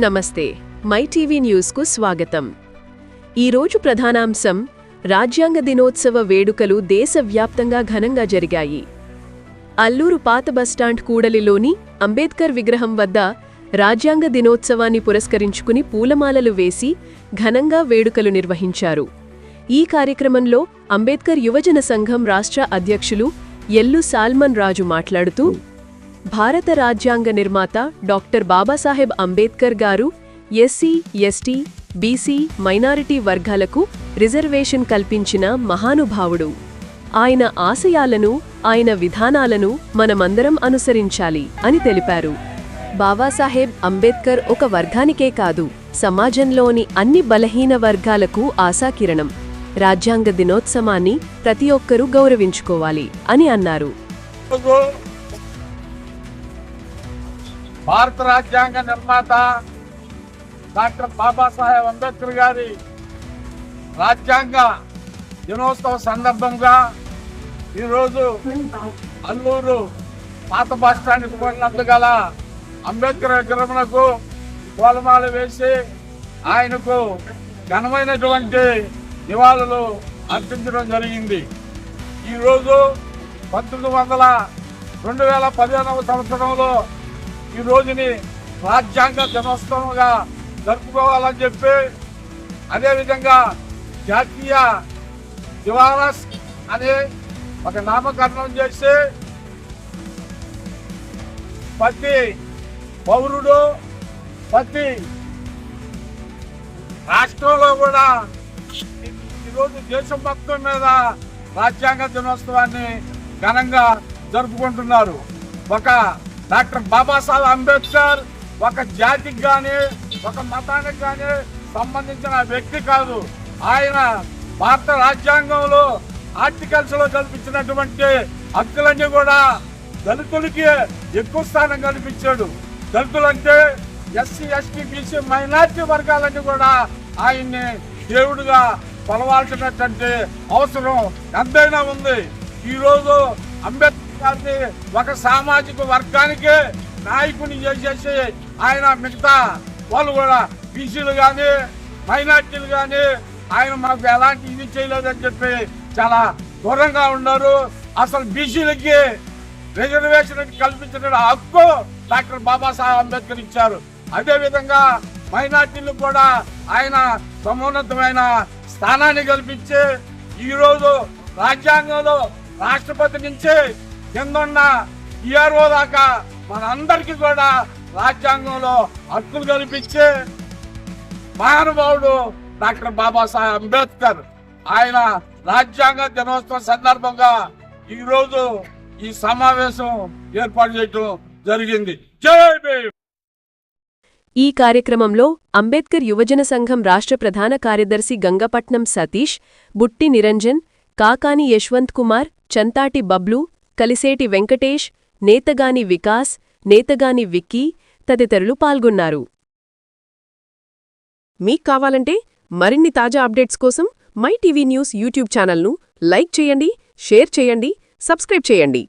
నమస్తే. My TV న్యూస్కు స్వాగతం. ఈరోజు ప్రధానాంశం రాజ్యాంగ దినోత్సవ వేడుకలు దేశవ్యాప్తంగా ఘనంగా జరిగాయి. అల్లూరు పాత బస్టాండ్ కూడలిలోని అంబేద్కర్ విగ్రహం వద్ద రాజ్యాంగ దినోత్సవాన్ని పురస్కరించుకుని పూలమాలలు వేసి ఘనంగా వేడుకలు నిర్వహించారు. ఈ కార్యక్రమంలో అంబేద్కర్ యువజన సంఘం రాష్ట్ర అధ్యక్షులు ఎల్లు సాల్మన్ రాజు మాట్లాడుతూ భారత రాజ్యాంగ నిర్మాత డాక్టర్ బాబాసాహెబ్ అంబేద్కర్ గారు ఎస్సీ ఎస్టీ బీసీ మైనారిటీ వర్గాలకు రిజర్వేషన్ కల్పించిన మహానుభావుడు. ఆయన ఆశయాలను ఆయన విధానాలను మనమందరం అనుసరించాలి అని తెలిపారు. బాబాసాహెబ్ అంబేద్కర్ ఒక వర్గానికే కాదు సమాజంలోని అన్ని బలహీన వర్గాలకు ఆశాకిరణం. రాజ్యాంగ దినోత్సవాన్ని ప్రతి ఒక్కరూ గౌరవించుకోవాలి అని అన్నారు. భారత రాజ్యాంగ నిర్మాత డాక్టర్ బాబాసాహెబ్ అంబేద్కర్ గారి రాజ్యాంగ దినోత్సవ సందర్భంగా ఈరోజు అల్లూరు పాత బస్టాండ్ కూడినందు గల అంబేద్కర్ విగ్రహమునకు పూలమాల వేసి ఆయనకు ఘనమైనటువంటి నివాళులు అర్పించడం జరిగింది. ఈరోజు పంతొమ్మిది వందల రెండు వేల పదిహేనవ సంవత్సరంలో ఈ రోజుని రాజ్యాంగ దినోత్సవంగా జరుపుకోవాలని చెప్పి అదేవిధంగా జాతీయ దివారస్ అనే ఒక నామకరణం చేసి ప్రతి పౌరుడు ప్రతి రాష్ట్రంలో కూడా ఈ- ఈరోజు దేశం మొత్తం మీద రాజ్యాంగ దినోత్సవాన్ని ఘనంగా జరుపుకుంటున్నారు. ఒక డాక్టర్ బాబాసాహెబ్ అంబేద్కర్ ఒక జాతికి కానీ ఒక మతానికి కానీ సంబంధించిన వ్యక్తి కాదు. ఆయన భారత రాజ్యాంగంలో ఆర్టికల్స్లో కల్పించినటువంటి హక్కులన్నీ కూడా దళితులకి ఎక్కువ స్థానం కల్పించాడు. దళితులంటే ఎస్సీ ఎస్టీ బీసీ మైనార్టీ వర్గాలన్నీ కూడా ఆయన్ని దేవుడిగా కొలవాల్సినటువంటి అవసరం ఎంతైనా ఉంది. ఈరోజు అంబేద్కర్ గారిని ఒక సామాజిక వర్గానికి నాయకుని చేసేసి ఆయన మిగతా వాళ్ళు కూడా బీసీలు కానీ మైనార్టీలు కానీ ఆయన మాకు ఎలాంటి ఇది చేయలేదని చెప్పి చాలా దూరంగా ఉన్నారు. అసలు బీసీలకి రిజర్వేషన్ కల్పించిన హక్కు డాక్టర్ బాబాసాహెబ్ అంబేద్కర్ ఇచ్చారు. అదేవిధంగా మైనార్టీలకు కూడా ఆయన సమున్నతమైన స్థానాన్ని కల్పించి ఈ రోజు రాజ్యాంగంలో రాష్ట్రపతి నుంచి కిందన్న ఈఆర్ఓ దాకా మనందరికీ కూడా రాజ్యాంగంలో హక్కులు కల్పించే మహానుభావుడు డాక్టర్ బాబాసాహెబ్ అంబేద్కర్. ఆయన రాజ్యాంగ దినోత్సవం సందర్భంగా ఈ రోజు ఈ సమావేశం ఏర్పాటు చేయడం జరిగింది. జై భీమ్! ఈ కార్యక్రమంలో అంబేద్కర్ యువజన సంఘం రాష్ట్ర ప్రధాన కార్యదర్శి గంగపట్నం సతీష్ బుట్టి నిరంజన్ కాకాని యశ్వంత్ కుమార్ చంతాటి బబ్లు కలిసేటి వెంకటేష్ నేతగాని వికాస్ నేతగాని విక్కీ తదితరులు పాల్గొన్నారు. మీకు కావాలంటే మరిన్ని తాజా అప్డేట్స్ కోసం మై టీవీ న్యూస్ యూట్యూబ్ ఛానల్ను లైక్ చేయండి షేర్ చేయండి సబ్స్క్రైబ్ చేయండి.